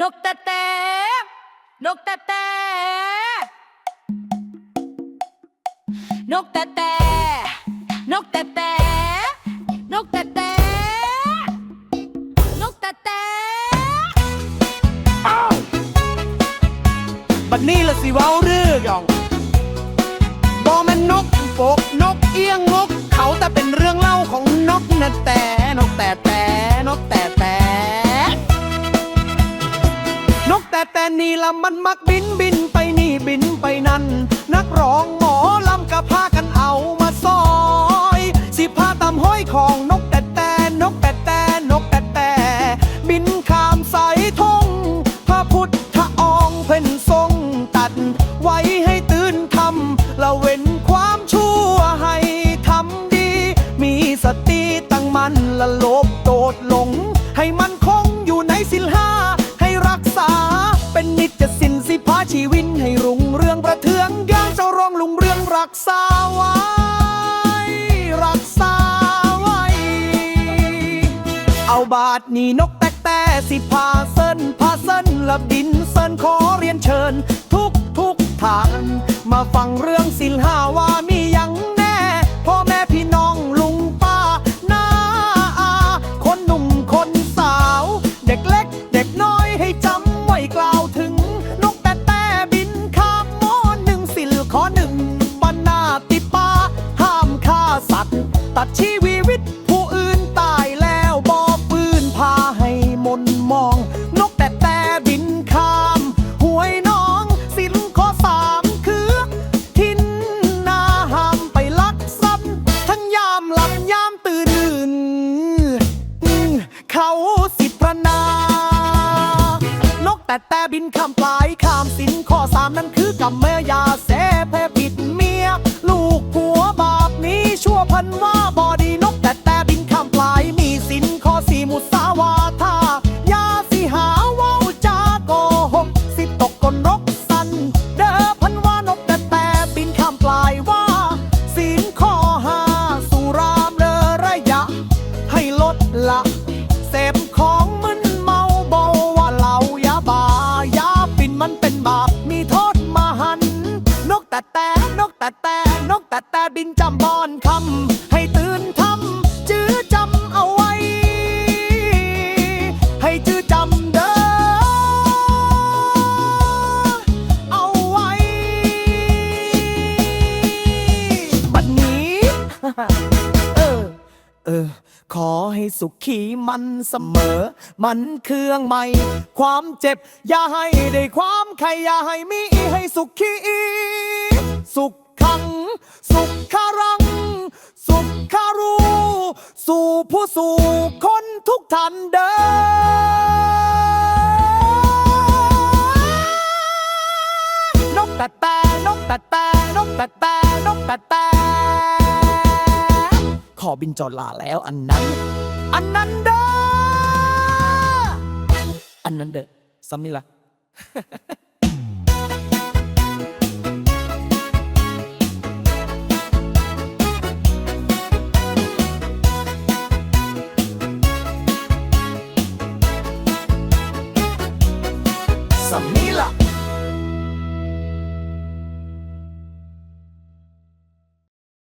นกแต่แตนกแต่แตนกแต่แตนกแต่แตนกแต่แตนกแต่แตบัดนี้ละสิเว้าเรื่ององบอแม่นนกโปกนกเอี้ยงงก เขาแต่เป็นเรื่องเล่าของนกนะแต่ แต่แต่นี่ละมันมักบินบินไปนี่บินไปนั่น นักร้องหมอลำกะพากันเอามาซอย สิพาตามห้อยของนกแต่แต่นกแต่แต่นกแต่แต่บินข้ามสายทงพระพุทธองค์เพ่นทรงตัด ไว้ให้ตื่นทำละเว้นความชั่วให้ทำดี มีสติตั้งมันละลบโดดหลง รักษาไว้ รักษาไว้ เอาบาทนี่นกแตกแต่สิพาเส้นพาเส้นละบินเส้นขอเรียนเชิญ ทุกทุกทาง มาฟังเรื่องสินห้าว่ามีอย่างแน่ พ่อแม่พี่น้องลุงป้าน้าอาคนหนุ่มคนสาว เด็กเล็กเด็กน้อยให้จำไว้กล่าวถึง นกแต่แต่บินข้ามหมอหนึ่งสิลขอหนึ่ง ตัดชีวิตผู้อื่นตายแล้วบอปืนพาให้มนมอง นกแต่แต่บินข้ามหวยน้องสินขอสามคือทินนาหามไปลักทรัพย์ทั้งยามหลับยามตื่นอืมเขาสิทธนานกแต่แต่บินข้ามปลายข้ามสินข้อสามนั้น ดละ เออ ขอให้สุขีมันเสมอ มันเครื่องใหม่ ความเจ็บ อย่าให้ได้ความใครอย่าให้มีให้สุขีสุขขัง สุขคารัง สุขคารู สู่ผู้สู่คนทุกท่านเด้อนกแต่แต่นกแต่แต่ ขอบินจอดลาแล้วอันนั้น อันนั้นเด้ออันนั้นเด้อซ้ำนี่ละซ้ำนี่ละ